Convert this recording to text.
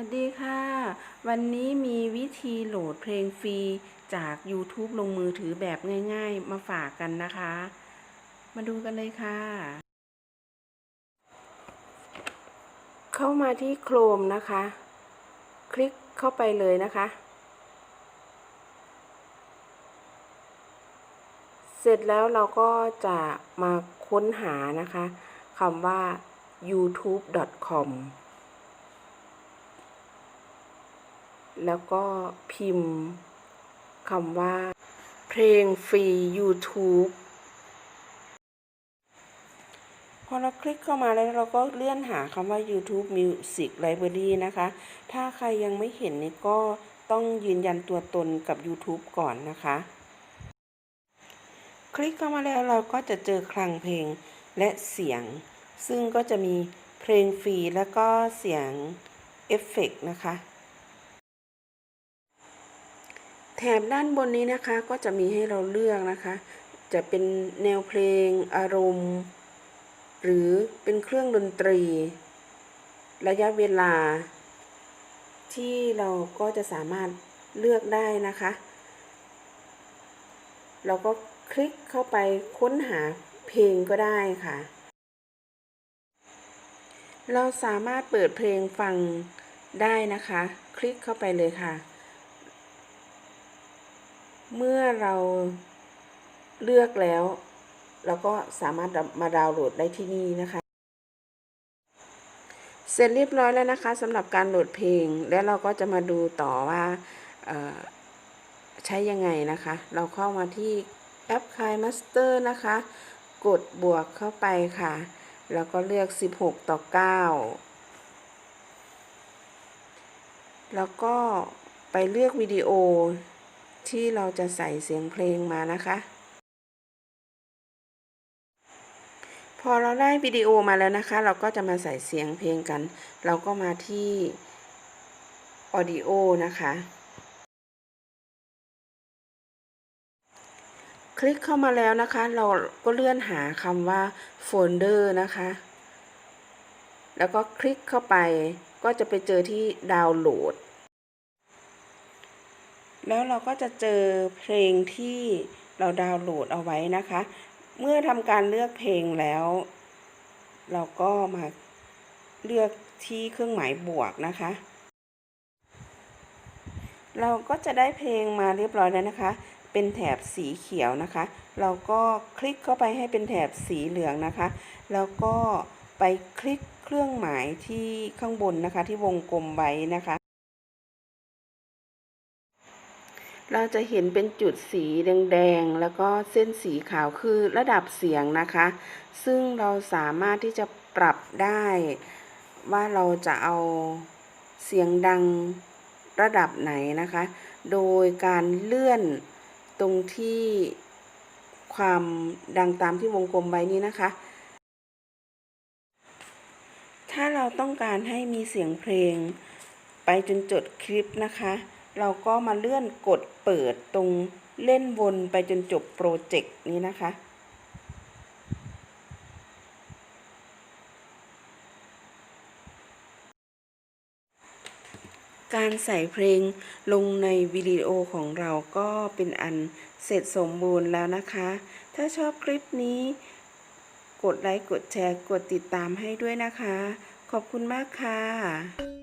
วัสดีค่ะ วันนี้มีวิธีโหลดเพลงฟรีจาก YouTube ลงมือถือแบบง่าย ๆ มาฝากกันนะคะ มาดูกันเลยค่ะ เข้ามาที่โครมนะคะ คลิกเข้าไปเลยนะคะ เสร็จแล้วเราก็จะมาค้นหานะคะคำว่า youtube.com แล้วก็พิมพ์คำว่า เพลงฟรี YouTube พอเราคลิกเข้ามาแล้วเราก็เลื่อนหาคำว่า YouTube Music Library นะคะ ถ้าใครยังไม่เห็นนี่ก็ต้องยืนยันตัวตนกับ YouTube ก่อนนะคะ คลิกเข้ามาแล้วเราก็จะเจอคลังเพลงและเสียง ซึ่งก็จะมีเพลงฟรีแล้วก็เสียงเอฟเฟกต์นะคะ แถบด้านบนนี้นะคะก็จะมีให้เราเลือกนะคะ จะเป็นแนวเพลงอารมณ์ หรือเป็นเครื่องดนตรี ระยะเวลา ที่เราก็จะสามารถเลือกได้นะคะ เราก็คลิกเข้าไปค้นหาเพลงก็ได้ค่ะ เราสามารถเปิดเพลงฟังได้นะคะ คลิกเข้าไปเลยค่ะ เมื่อเราเลือกแล้ว เราก็สามารถมาดาวน์โหลดได้ที่นี่นะคะ เสร็จเรียบร้อยแล้วนะคะสำหรับการโหลดเพลง แล้วเราก็จะมาดูต่อว่าใช้ยังไงนะคะ เราเข้ามาที่แอปคายมาสเตอร์นะคะ กดบวกเข้าไปค่ะ แล้วก็เลือก 16 ต่อ 9 แล้วก็ไปเลือกวิดีโอ ที่เราจะใส่เสียงเพลงมานะคะ พอเราได้วิดีโอมาแล้วนะคะ เราก็จะมาใส่เสียงเพลงกัน เราก็มาที่ Audio นะคะ คลิกเข้ามาแล้วนะคะ เราก็เลื่อนหาคำว่าโฟลเดอร์นะคะ แล้วก็คลิกเข้าไปก็จะไปเจอที่ดาวน์โหลด แล้วเราก็จะเจอเพลงที่เราดาวน์โหลดเอาไว้นะคะ เมื่อทำการเลือกเพลงแล้ว เราก็มาเลือกที่เครื่องหมายบวกนะคะ เราก็จะได้เพลงมาเรียบร้อยแล้วนะคะ เป็นแถบสีเขียวนะคะ เราก็คลิกเข้าไปให้เป็นแถบสีเหลืองนะคะ แล้วก็ไปคลิกเครื่องหมายที่ข้างบนนะคะ ที่วงกลมไว้นะคะ เราจะเห็นเป็นจุดสีแดงๆ แล้วก็เส้นสีขาวคือระดับเสียงนะคะ ซึ่งเราสามารถที่จะปรับได้ ว่าเราจะเอาเสียงดังระดับไหนนะคะ โดยการเลื่อนตรงที่ความดังตามที่วงกลมไว้นี้นะคะ ถ้าเราต้องการให้มีเสียงเพลงไปจนจดคลิปนะคะ เราก็มาเลื่อนกดเปิดตรงเล่นวนไปจนจบโปรเจกต์นี้นะคะ การใส่เพลงลงในวิดีโอของเราก็เป็นอันเสร็จสมบูรณ์แล้วนะคะ ถ้าชอบคลิปนี้ กดไลค์ กดแชร์ กดติดตามให้ด้วยนะคะ ขอบคุณมากค่ะ